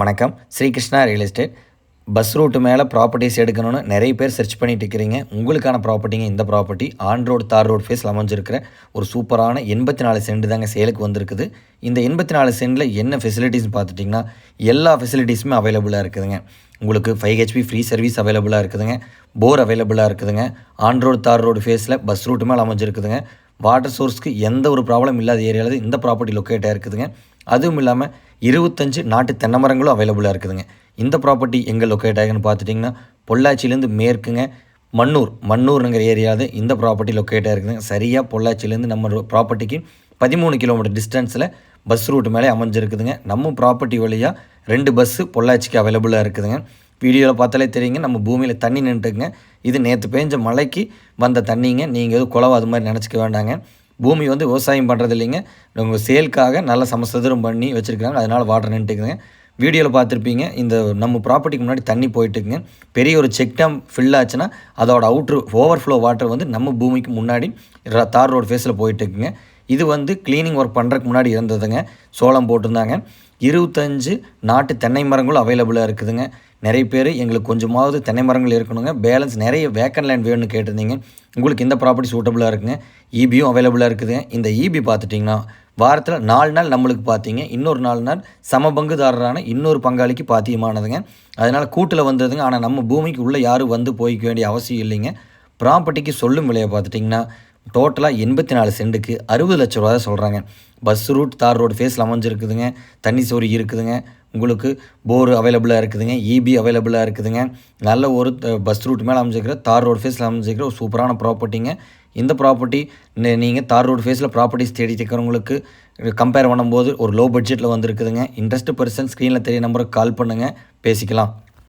வணக்கம். Srikrishna real estate. Bus route மேலே properties எடுக்கணும்னு நிறைய பேர் சர்ச் பண்ணிட்டு இருக்கிறீங்க. உங்களுக்கான ப்ராப்பர்ட்டிங்க இந்த ப்ராப்பர்ட்டி ஆன் ரோடு தார் ரோடு ஃபேஸில் அமைஞ்சிருக்கிற ஒரு சூப்பரான எண்பத்தி நாலு சென்ட் தாங்க சேலுக்கு வந்திருக்குது. இந்த எண்பத்தி நாலு சென்டில் என்ன ஃபெசிலிட்டிஸ்னு பார்த்துட்டிங்கன்னா எல்லா ஃபெசிலிட்டிஸுமே அவைலபிளாக இருக்குதுங்க. உங்களுக்கு ஃபைவ் ஹெச்பி ஃப்ரீ சர்வீஸ் அவைலபிளாக இருக்குதுங்க. போர் அவைலபிளாக இருக்குதுங்க. ஆன் ரோடு தார் ரோடு ஃபேஸில் பஸ் ரூட்டு மேலே அமைஞ்சிருக்குதுங்க. வாட்டர் சோர்ஸ்க்கு எந்த ஒரு ப்ராப்ளம் இல்லாத ஏரியாவில் இந்த ப்ராப்பர்ட்டி லொக்கேட்டாக இருக்குதுங்க அதுவும் இல்லாமல் இருபத்தஞ்சு நாட்டு தென்னை மரங்களும் அவைலபிளாக இருக்குதுங்க. இந்த ப்ராப்பர்ட்டி எங்கே லொக்கேட் ஆகுன்னு பார்த்துட்டிங்கன்னா பொள்ளாச்சியிலேருந்து மேற்குங்க மன்னூர். மன்னூர்ங்கிற ஏரியாவில் இந்த ப்ராப்பர்ட்டி லொக்கேட்டாக இருக்குதுங்க சரியாக பொள்ளாச்சியிலேருந்து நம்ம ப்ராப்பர்ட்டிக்கு பதிமூணு கிலோமீட்டர் டிஸ்டன்ஸில் பஸ் ரூட் மேலே அமைஞ்சிருக்குதுங்க. நம்ம ப்ராப்பர்ட்டி வழியாக ரெண்டு பஸ்ஸு பொள்ளாச்சிக்கு அவைலபிளாக இருக்குதுங்க. வீடியோவில் பார்த்தாலே தெரியுங்க. நம்ம பூமியில் தண்ணி நின்றுட்டுங்க. இது நேற்று பேஞ்ச மழைக்கு வந்த தண்ணிங்க. நீங்கள் எதுவும் குளம் அது மாதிரி நினச்சிக்க வேண்டாங்க. பூமி வந்து விவசாயம் பண்ணுறது இல்லைங்க. உங்கள் சேலுக்காக நல்ல சமசதுரம் பண்ணி வச்சுருக்காங்க அதனால் வாட்டர் நின்றுக்குதுங்க வீடியோவில் பார்த்துருப்பீங்க. இந்த நம்ம ப்ராப்பர்ட்டிக்கு முன்னாடி தண்ணி போயிட்டுக்குங்க. பெரிய ஒரு செக் டேம் ஃபில் ஆச்சுன்னா அதோட அவுட்ரு ஓவர்ஃப்ளோ வாட்டர் வந்து நம்ம பூமிக்கு முன்னாடி தார் ரோடு ஃபேஸில் போயிட்டுருக்குங்க இது வந்து க்ளீனிங் ஒர்க் பண்ணுறதுக்கு முன்னாடி இருந்ததுங்க. சோளம் போட்டிருந்தாங்க. இருபத்தஞ்சு நாட்டு தென்னை மரங்களும் அவைலபிளாக இருக்குதுங்க. நிறைய பேர் எங்களுக்கு கொஞ்சமாவது தென்னை மரங்கள் இருக்கணுங்க. பேலன்ஸ் நிறைய வேக்கன் லேண்ட் வேணும்னு கேட்டிருந்தீங்க. உங்களுக்கு இந்த ப்ராப்பர்ட்டி சூட்டபுளாக இருக்குங்க. ஈபியும் அவைலபிளாக இருக்குதுங்க. இந்த ஈபி பார்த்துட்டிங்கன்னா வாரத்தில் நாலு நாள் நம்மளுக்கு பார்த்தீங்க. இன்னொரு நாலு நாள் சம பங்குதாரரான இன்னொரு பங்காளிக்கு பாத்தியமானதுங்க. அதனால் கூட்டில் வந்ததுங்க. ஆனால் நம்ம பூமிக்கு உள்ளே யாரும் வந்து போய்க்க வேண்டிய அவசியம் இல்லைங்க. ப்ராப்பர்ட்டிக்கு சொல்லும் விலையை பார்த்துட்டிங்கன்னா டோட்டலாக எண்பத்தி நாலு சென்ட்டுக்கு அறுபது லட்ச ரூபா தான் சொல்கிறாங்க பஸ் ரூட் தார் ரோடு ஃபேஸில் அமைஞ்சிருக்குதுங்க. தண்ணி சோறு இருக்குதுங்க. உங்களுக்கு போர் அவைலபிளாக இருக்குதுங்க. இபி அவைலபிளாக இருக்குதுங்க. நல்ல ஒரு பஸ் ரூட் மேலே அமைஞ்சிருக்கிற தார் ரோடு ஃபேஸில் அமைஞ்சிருக்கிற ஒரு சூப்பரான ப்ராப்பர்ட்டிங்க இந்த ப்ராப்பர்ட்டி நீங்கள் தார் ரோடு ஃபேஸில் ப்ராப்பர்ட்டிஸ் தேடி இருக்கிறவங்களுக்கு கம்பேர் பண்ணும்போது ஒரு லோ பட்ஜெட்டில் வந்திருக்குதுங்க. இன்ட்ரெஸ்ட் பர்சன் ஸ்க்ரீனில் தெரிய நம்பருக்கு கால் பண்ணுங்கள் பேசிக்கலாம்.